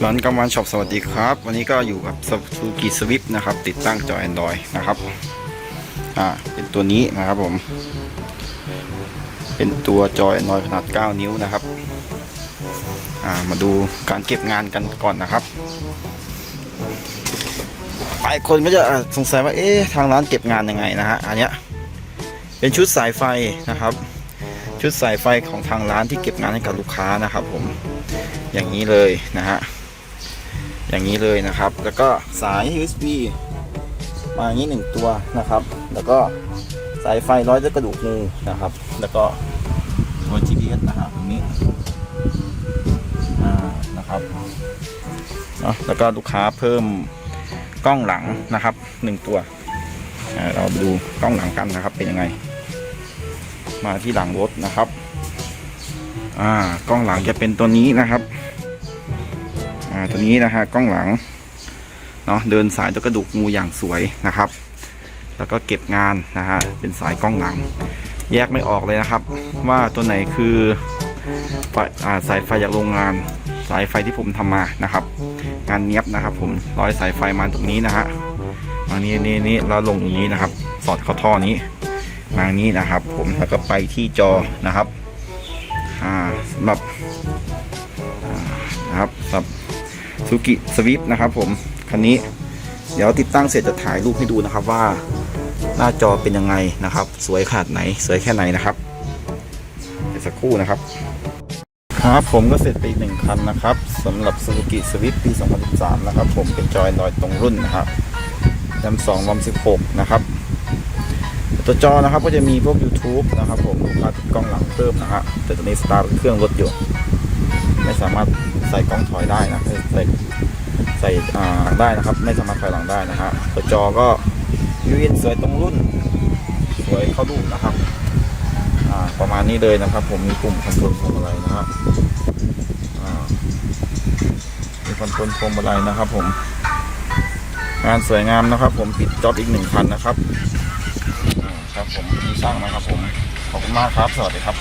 ร้านกำวันช็อปสวัสดีครับ วันนี้ก็อยู่กับ Suzuki Swift นะครับ ติดตั้งจอ Android นะครับ อ่า เป็นตัวนี้นะครับผม เป็นตัวจอ Android ขนาด 9 นิ้วนะครับ อ่า มาดูการเก็บงานกันก่อนนะครับหลายคนก็จะสงสัยว่า เอ๊ะ ทางร้านเก็บงานยังไงนะฮะ อันเนี้ย เป็นชุดสายไฟนะครับ ชุดสายไฟของทางร้านที่เก็บงานให้กับลูกค้านะครับผม อย่างนี้เลยนะฮะ อย่างนี้เลยนะครับ แล้วก็สาย USB มาอย่างนี้หนึ่งตัวนะครับ แล้วก็สายไฟร้อยด้วยกระดูกงูนะครับ แล้วก็ตัว GPS นะครับตรงนี้นะครับแล้วก็ลูกค้าเพิ่มกล้องหลังนะครับหนึ่งตัวอ่าเราดูกล้องหลังกันนะครับ เป็นยังไง มาที่หลังรถนะครับ อ่ากล้องหลังจะเป็นตัวนี้นะครับ ตัวนี้นะฮะกล้องหลังเนาะเดินสายตัวกระดูกงูอย่างสวยนะครับ แล้วก็เก็บงานนะฮะเป็นสายกล้องหลัง แยกไม่ออกเลยนะครับ ว่าตัวไหนคือไฟอ่าสายไฟจากโรงงาน สายไฟที่ผมทำมานะครับ งานเนี้ยบนะครับ ผมร้อยสายไฟมาตรงนี้นะฮะมานี้นี่นี่แล้วลงตรงนี้นะครับ สอดเข้าท่อนี้มานี้นะครับ ผมแล้วก็ไปที่จอนะครับอ่าสำหรับนะครับสำหรับ ซูกิสวิฟนะครับผม คันนี้ เดี๋ยวติดตั้งเสร็จจะถ่ายรูปให้ดูนะครับว่าหน้าจอเป็นยังไงนะครับ สวยขนาดไหน สวยแค่ไหนนะครับเดี๋ยวสักครู่นะครับ ครับผมก็เสร็จไปอีกหนึ่งคันนะครับสำหรับ Suzuki Swift ปี 2013 นะครับ ผมเป็นจอยนอยตรงรุ่นนะครับแรม2รอม16นะครับ ตัวจอนะครับก็จะมีพวก YouTube นะครับ ผมมาติดกล้องหลังเพิ่มนะฮะแต่ตัวนี้สตาร์ทเครื่องรถอยู่ ไม่สามารถใส่กล้องถอยได้นะใส่ใส่ได้นะครับ ไม่สามารถถอยหลังได้นะฮะตัวจอก็ยูเอ็นสวยตรงรุ่น สวยเข้ารูปนะครับประมาณนี้เลยนะครับ ผมมีปุ่มคอนโทรลพวงมาลัยนะฮะมีคอนโทรลพวงมาลัยนะครับ ผม งานสวยงามนะครับ ผมปิดจ็อบอีกหนึ่งคันนะครับครับผมมีช่างนะครับผมขอบคุณมากครับ สวัสดีครับ